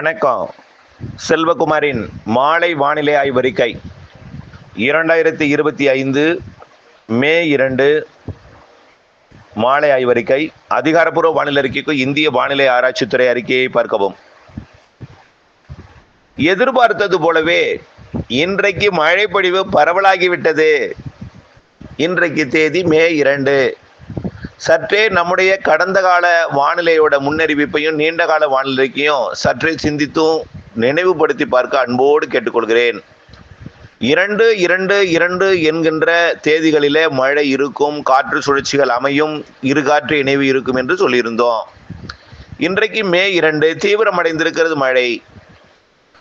வணக்கம். செல்வகுமாரின் மாலை வானிலை ஆய்வறிக்கை இரண்டாயிரத்தி இருபத்தி ஐந்து மே இரண்டு மாலை ஆய்வறிக்கை அதிகாரப்பூர்வ வானிலை அறிக்கைக்கு இந்திய வானிலை ஆராய்ச்சித்துறை அறிக்கையை பார்க்கவும். எதிர்பார்த்தது போலவே இன்றைக்கு மழைப்பொழிவு பரவலாகிவிட்டது இன்றைக்கு தேதி மே இரண்டு. சற்றே நம்முடைய கடந்த கால வானிலையோட முன்னறிவிப்பையும் நீண்ட கால வானிலைக்கையும் சற்றே சிந்தித்தும் நினைவுபடுத்தி பார்க்க அன்போடு கேட்டுக்கொள்கிறேன். இரண்டு இரண்டு இரண்டு என்கின்ற தேதிகளிலே மழை இருக்கும் காற்று சுழற்சிகள் அமையும் இரு காற்று இணைவு இருக்கும் என்று சொல்லியிருந்தோம். இன்றைக்கு மே இரண்டு தீவிரமடைந்திருக்கிறது மழை.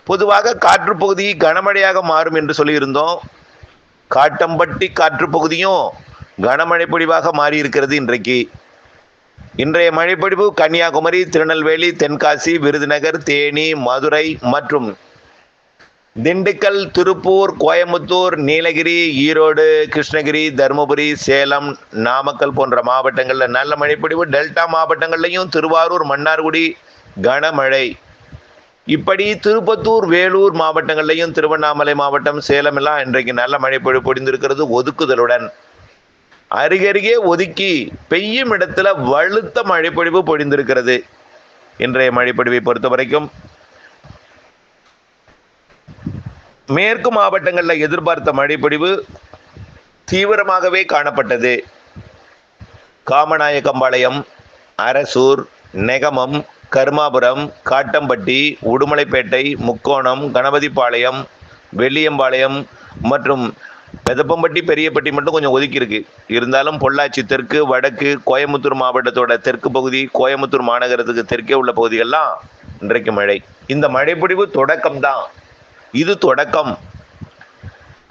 பொதுவாக காற்று பகுதி கனமழையாக மாறும் என்று சொல்லியிருந்தோம். காட்டம்பட்டி காற்று பகுதியும் கனமழை பொழிவாக மாறியிருக்கிறது இன்றைக்கு. இன்றைய மழைப்பொழிவு கன்னியாகுமரி திருநெல்வேலி தென்காசி விருதுநகர் தேனி மதுரை மற்றும் திண்டுக்கல் திருப்பூர் கோயம்புத்தூர் நீலகிரி ஈரோடு கிருஷ்ணகிரி தருமபுரி சேலம் நாமக்கல் போன்ற மாவட்டங்களில் நல்ல மழைப்பொழிவு டெல்டா மாவட்டங்கள்லையும் திருவாரூர் மன்னார்குடி கனமழை. இப்படி திருப்பத்தூர் வேலூர் மாவட்டங்கள்லையும் திருவண்ணாமலை மாவட்டம் சேலம் எல்லாம் இன்றைக்கு நல்ல மழைப்பொழிவு பொழிந்திருக்கிறது ஒதுக்குதலுடன். அருகருகே ஒதுக்கி பெய்யும் இடத்துல வலுத்த மழைப்பொழிவு பொழிந்திருக்கிறது. இன்றைய மழைப்பொழிவை பொறுத்த வரைக்கும் மேற்கு மாவட்டங்களில் எதிர்பார்த்த மழைப்பொழிவு தீவிரமாகவே காணப்பட்டது. காமநாயக்கம்பாளையம் அரசூர் நெகமம் கருமாபுரம் காட்டம்பட்டி உடுமலைப்பேட்டை முக்கோணம் கணபதிபாளையம் வெள்ளியம்பாளையம் மற்றும் பெதப்பம்பட்டி பெரியப்பட்டி மட்டும் கொஞ்சம் ஒதுக்கி இருக்கு இருந்தாலும் பொள்ளாச்சி தெற்கு வடக்கு கோயம்புத்தூர் மாவட்டத்தோட தெற்கு பகுதி கோயம்புத்தூர் மாநகரத்துக்கு தெற்கே உள்ள பகுதிகள்லாம் இன்றைக்கு மழை. இந்த மழைப்பொழிவு தொடக்கம் தான் இது தொடக்கம்.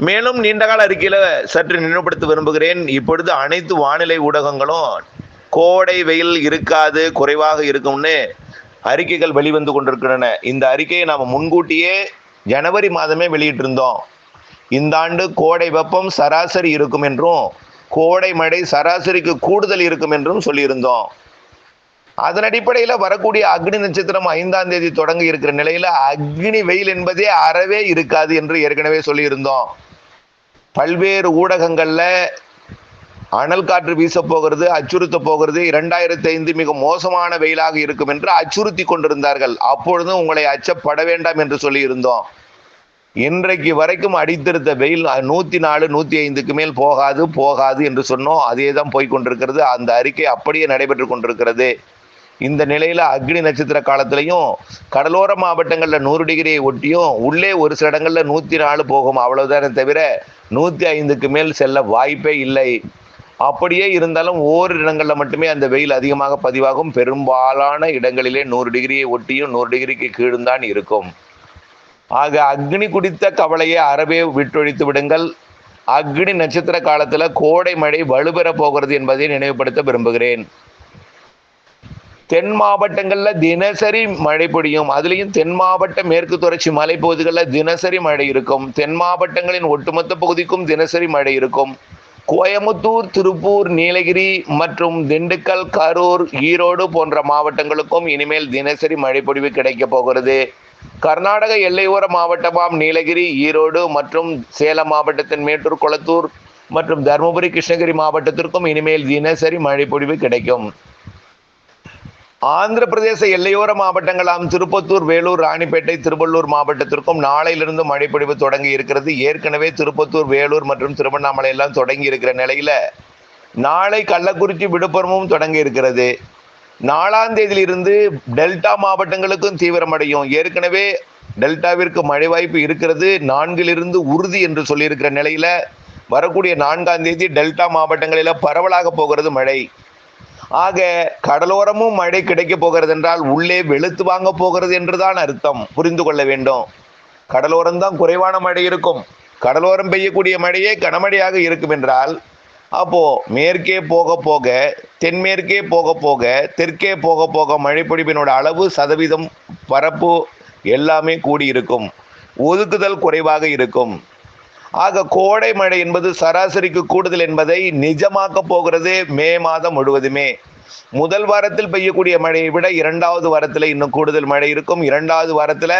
மேலும் நீண்டகால அறிக்கையில் சற்று நினைவுபடுத்த விரும்புகிறேன். இப்பொழுது அனைத்து வானிலை ஊடகங்களும் கோடை வெயில் இருக்காது குறைவாக இருக்கும்னு அறிக்கைகள் வெளிவந்து கொண்டிருக்கின்றன. இந்த அறிக்கையை நாம் முன்கூட்டியே ஜனவரி மாதமே வெளியிட்டிருந்தோம். இந்த ஆண்டு கோடை வெப்பம் சராசரி இருக்கும் என்றும் கோடை மழை சராசரிக்கு கூடுதல் இருக்கும் என்றும் சொல்லியிருந்தோம். அதன் அடிப்படையில் வரக்கூடிய அக்னி நட்சத்திரம் ஐந்தாம் தேதி தொடங்க இருக்கிற நிலையில் அக்னி வெயில் என்பதே அறவே இருக்காது என்று ஏற்கனவே சொல்லியிருந்தோம். பல்வேறு ஊடகங்களில் அனல் காற்று வீச போகிறது அச்சுறுத்த போகிறது. இரண்டாயிரத்தி ஐந்து மிக மோசமான வெயிலாக இருக்கும் என்று அச்சுறுத்தி கொண்டிருந்தார்கள். அப்பொழுதும் உங்களை அச்சப்பட வேண்டாம் என்று சொல்லியிருந்தோம். இன்றைக்கு வரைக்கும் அடித்திருந்த வெயில் நூத்தி நாலு நூத்தி ஐந்துக்கு மேல் போகாது போகாது என்று சொன்னோம். அதே தான் போய்கொண்டிருக்கிறது அந்த அறிக்கை அப்படியே நடைபெற்று கொண்டிருக்கிறது. இந்த நிலையில அக்னி நட்சத்திர காலத்திலையும் கடலோர மாவட்டங்களில் நூறு டிகிரியை ஒட்டியும் உள்ளே ஒரு சில இடங்களில் நூத்தி நாலு போகும். அவ்வளவுதானே தவிர நூத்தி ஐந்துக்கு மேல் செல்ல வாய்ப்பே இல்லை. அப்படியே இருந்தாலும் ஓரிரு இடங்களில் மட்டுமே அந்த வெயில் அதிகமாக பதிவாகும். பெரும்பாலான இடங்களிலே நூறு டிகிரியை ஒட்டியும் நூறு டிகிரிக்கு கீழும் தான் இருக்கும். ஆக அக்னி குடித்த கவலையை அறவே விட்டொழித்து விடுங்கள். அக்னி நட்சத்திர காலத்துல கோடை மழை வலுப்பெற போகிறது என்பதை நினைவுபடுத்த விரும்புகிறேன். தென் மாவட்டங்கள்ல தினசரி மழை பொழியும். அதுலேயும் தென் மாவட்ட மேற்கு தொடர்ச்சி மலைப்பகுதிகளில் தினசரி மழை இருக்கும். தென் மாவட்டங்களின் ஒட்டுமொத்த பகுதிக்கும் தினசரி மழை இருக்கும். கோயமுத்தூர் திருப்பூர் நீலகிரி மற்றும் திண்டுக்கல் கரூர் ஈரோடு போன்ற மாவட்டங்களுக்கும் இனிமேல் தினசரி மழைப்பொழிவு கிடைக்க போகிறது. கர்நாடக எல்லையோர மாவட்டமாம் நீலகிரி ஈரோடு மற்றும் சேலம் மாவட்டத்தின் மேட்டூர் கொளத்தூர் மற்றும் தருமபுரி கிருஷ்ணகிரி மாவட்டத்திற்கும் இனிமேல் தினசரி மழைப்பொழிவு கிடைக்கும். ஆந்திர பிரதேச எல்லையோர மாவட்டங்களாம் திருப்பத்தூர் வேலூர் ராணிப்பேட்டை திருவள்ளூர் மாவட்டத்திற்கும் நாளையிலிருந்து மழைப்பொழிவு தொடங்கி இருக்கிறது. ஏற்கனவே திருப்பத்தூர் வேலூர் மற்றும் திருவண்ணாமலை எல்லாம் தொடங்கி இருக்கிற நிலையில நாளை கள்ளக்குறிச்சி விழுப்புரமும் தொடங்கி இருக்கிறது. நாலாம் தேதியிலிருந்து டெல்டா மாவட்டங்களுக்கும் தீவிரமடையும். ஏற்கனவே டெல்டாவிற்கு மழை வாய்ப்பு இருக்கிறது. நான்கிலிருந்து உறுதி என்று சொல்லியிருக்கிற நிலையில் வரக்கூடிய நான்காம் தேதி டெல்டா மாவட்டங்களில் பரவலாக போகிறது மழை. ஆக கடலோரமும் மழை கிடைக்க போகிறது என்றால் உள்ளே வெளுத்து வாங்க போகிறது என்றுதான் அர்த்தம். புரிந்து கொள்ள வேண்டும். கடலோரம் தான் குறைவான மழை இருக்கும். கடலோரம் பெய்யக்கூடிய மழையே கனமழையாக இருக்கும் என்றால் அப்போ மேற்கே போக போக தென்மேற்கே போக போக தெற்கே போக போக மழைப்பொழிவினோட அளவு சதவீதம் பரப்பு எல்லாமே கூடியிருக்கும் ஒதுக்குதல் குறைவாக இருக்கும். ஆக கோடை மழை என்பது சராசரிக்கு கூடுதல் என்பதை நிஜமாக்க போகிறது மே மாதம் முழுவதுமே. முதல் வாரத்தில் பெய்யக்கூடிய மழையை விட இரண்டாவது வாரத்தில் இன்னும் கூடுதல் மழை இருக்கும். இரண்டாவது வாரத்தில்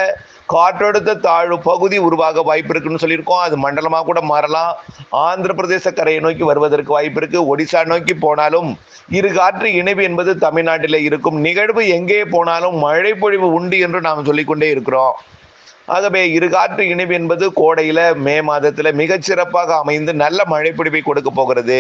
காற்றழுத்த தாழ்வு பகுதி உருவாக வாய்ப்பு இருக்குன்னு சொல்லியிருக்கோம். அது மண்டலமாக கூட மாறலாம். ஆந்திர பிரதேச கரையை நோக்கி வருவதற்கு வாய்ப்பு இருக்கு. ஒடிசா நோக்கி போனாலும் இரு காற்று இணைவு என்பது தமிழ்நாட்டில் இருக்கும். நிகழ்வு எங்கே போனாலும் மழை பொழிவு உண்டு என்று நாம் சொல்லிக்கொண்டே இருக்கிறோம். ஆகவே இரு காற்று இணைவு என்பது கோடையில் மே மாதத்தில் மிகச்சிறப்பாக அமைந்து நல்ல மழைப்பொழிவை கொடுக்க போகிறது.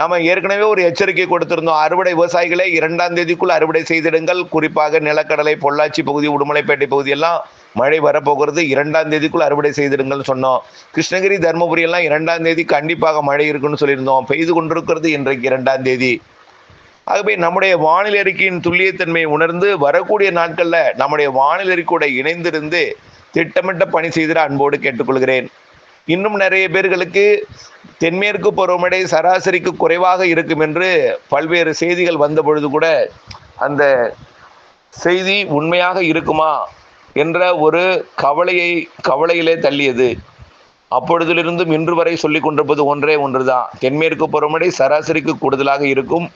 நம்ம ஏற்கனவே ஒரு எச்சரிக்கை கொடுத்திருந்தோம். அறுவடை விவசாயிகளை இரண்டாம் தேதிக்குள் அறுவடை செய்திடுங்கள். குறிப்பாக நிலக்கடலை பொள்ளாச்சி பகுதி உடுமலைப்பேட்டை பகுதியெல்லாம் மழை வரப்போகிறது. இரண்டாம் தேதிக்குள் அறுவடை செய்திடுங்கள்னு சொன்னோம். கிருஷ்ணகிரி தருமபுரி எல்லாம் இரண்டாம் தேதி கண்டிப்பாக மழை இருக்குன்னு சொல்லியிருந்தோம். பெய்து கொண்டிருக்கிறது இன்றைக்கு இரண்டாம் தேதி. ஆகவே நம்முடைய வானிலை அறிக்கையின் துல்லியத்தன்மையை உணர்ந்து வரக்கூடிய நாட்களில் நம்முடைய வானிலை அறிக்கையோட இணைந்திருந்து திட்டமிட்ட பணி செய்திட அன்போடு கேட்டுக்கொள்கிறேன். இன்னும் நிறைய பேர்களுக்கு தென்மேற்கு பருவமழை சராசரிக்கு குறைவாக இருக்கும் என்று பல்வேறு செய்திகள் வந்த பொழுது கூட அந்த செய்தி உண்மையாக இருக்குமா என்ற ஒரு கவலையை கவலையிலே தள்ளியது. அப்பொழுதிலிருந்தும் இன்று வரை சொல்லிக் கொண்டிருப்பது ஒன்றே ஒன்றுதான். தென்மேற்கு பருவமழை சராசரிக்கு கூடுதலாக இருக்கும்.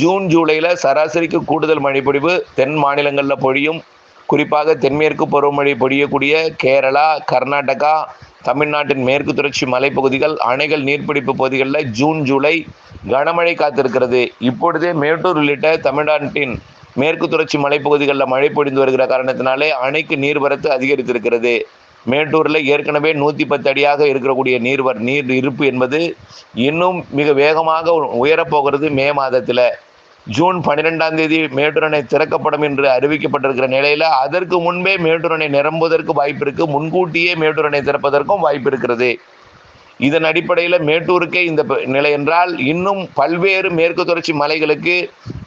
ஜூன் ஜூலையில் சராசரிக்கு கூடுதல் மழைப்பொழிவு தென் மாநிலங்களில் பொழியும். குறிப்பாக தென்மேற்கு பருவமழை பொழியக்கூடிய கேரளா கர்நாடகா தமிழ்நாட்டின் மேற்கு தொடர்ச்சி மலைப்பகுதிகள் அணைகள் நீர்பிடிப்பு பகுதிகளில் ஜூன் ஜூலை கனமழை காத்திருக்கிறது. இப்பொழுதே மேட்டூர் உள்ளிட்ட தமிழ்நாட்டின் மேற்கு தொடர்ச்சி மலைப்பகுதிகளில் மழை பொழிந்து வருகிற காரணத்தினாலே அணைக்கு நீர்வரத்து அதிகரித்திருக்கிறது. மேட்டூரில் ஏற்கனவே நூற்றி பத்து அடியாக இருக்கக்கூடிய நீர்வர் நீர் இருப்பு என்பது இன்னும் மிக வேகமாக உயரப்போகிறது மே மாதத்தில். ஜூன் பன்னிரெண்டாம் தேதி மேட்டூர் அணை திறக்கப்படும் என்று அறிவிக்கப்பட்டிருக்கிற நிலையில் அதற்கு முன்பே மேட்டூர் அணை நிரம்புவதற்கு வாய்ப்பு இருக்கு. முன்கூட்டியே மேட்டூர் அணை திறப்பதற்கும் வாய்ப்பு இருக்கிறது. இதன் அடிப்படையில் மேட்டூருக்கே இந்த நிலை என்றால் இன்னும் பல்வேறு மேற்கு தொடர்ச்சி மலைகளுக்கு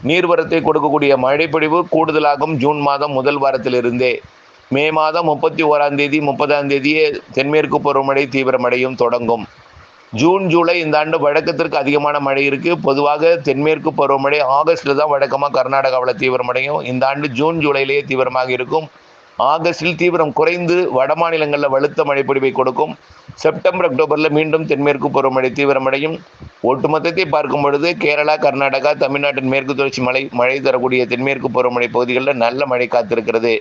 நீர்வரத்தை கொடுக்கக்கூடிய மழைப்பொழிவு கூடுதலாகும் ஜூன் மாதம் முதல் வாரத்திலிருந்தே. மே மாதம் முப்பத்தி ஓராம் தேதி முப்பதாம் தேதியே தென்மேற்கு பருவமழை தீவிரமடையும் தொடங்கும். ஜூன் ஜூலை இந்த ஆண்டு வழக்கத்திற்கு அதிகமான மழை இருக்கு. பொதுவாக தென்மேற்கு பருவமழை ஆகஸ்ட்ல தான் வழக்கமாக கர்நாடகாவில் தீவிரமடையும் இந்த ஆண்டு ஜூன் ஜூலையிலேயே தீவிரமாக இருக்கும். ஆகஸ்டில் தீவிரம் குறைந்து வட மாநிலங்களில் வலுத்த மழைப்பொழிவை கொடுக்கும். செப்டம்பர் அக்டோபரில் மீண்டும் தென்மேற்கு பருவமழை தீவிரமடையும் ஒட்டுமொத்தத்தை பார்க்கும் பொழுது கேரளா கர்நாடகா தமிழ்நாட்டின் மேற்கு தொடர்ச்சி மலை மழை தரக்கூடிய தென்மேற்கு பருவமழை பகுதிகளில் நல்ல மழை காத்திருக்கிறது.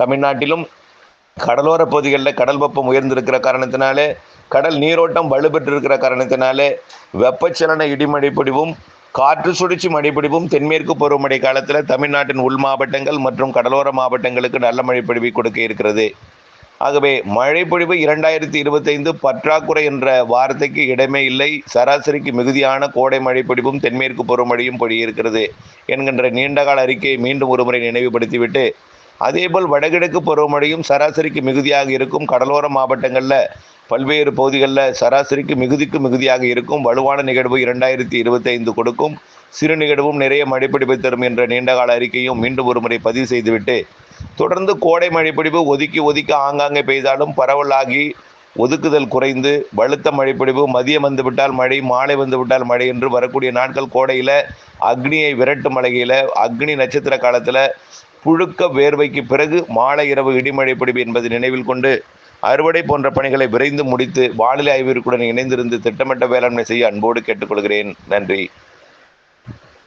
தமிழ்நாட்டிலும் கடலோர பகுதிகளில் கடல் வெப்பம் உயர்ந்திருக்கிற காரணத்தினாலே கடல் நீரோட்டம் வலுப்பெற்றிருக்கிற காரணத்தினாலே வெப்பச்சலன இடிமடிப்பிடிவும் காற்று சுழற்சி மழைப்பிடிவும் தென்மேற்கு பருவமழை காலத்தில் தமிழ்நாட்டின் உள் மாவட்டங்கள் மற்றும் கடலோர மாவட்டங்களுக்கு நல்ல மழைப்பொழிவை கொடுக்க இருக்கிறது. ஆகவே மழைப்பொழிவு இரண்டாயிரத்தி இருபத்தைந்து பற்றாக்குறை என்ற வார்த்தைக்கு இடமே இல்லை. சராசரிக்கு மிகுதியான கோடை மழைப்பொழிவும் தென்மேற்கு பருவமழையும் பொழியிருக்கிறது என்கின்ற நீண்டகால அறிக்கையை மீண்டும் ஒருமுறை நினைவுபடுத்திவிட்டு அதேபோல் வடகிழக்கு பருவமழையும் சராசரிக்கு மிகுதியாக இருக்கும் கடலோர மாவட்டங்களில் பல்வேறு பகுதிகளில் சராசரிக்கு மிகுதிக்கு மிகுதியாக இருக்கும். வலுவான நிகழ்வு இரண்டாயிரத்தி இருபத்தைந்து கொடுக்கும். சிறு நிகழ்வும் நிறைய மழைப்பிடிப்பை தரும் என்ற நீண்டகால அறிக்கையும் மீண்டும் ஒரு முறை பதிவு செய்துவிட்டு தொடர்ந்து கோடை மழைப்பிடிப்பு ஒதுக்கி ஒதுக்கி ஆங்காங்கே பெய்தாலும் பரவலாகி ஒதுக்குதல் குறைந்து வலுத்த மழைப்பிடிப்பு மதியம் வந்துவிட்டால் மழை மாலை வந்துவிட்டால் மழை என்று வரக்கூடிய நாட்கள் கோடையில் அக்னியை விரட்டும் மழையில அக்னி நட்சத்திர காலத்தில் புழுக்க வேர்வைக்கு பிறகு மாலை இரவு இடிமழை பிடிப்பு என்பதை நினைவில் கொண்டு அறுவடை போன்ற பணிகளை விரைந்து முடித்து வானிலை ஆய்விற்குடன் இணைந்திருந்து திட்டமிட்ட வேளாண்மை செய்ய அன்போடு கேட்டுக்கொள்கிறேன். நன்றி.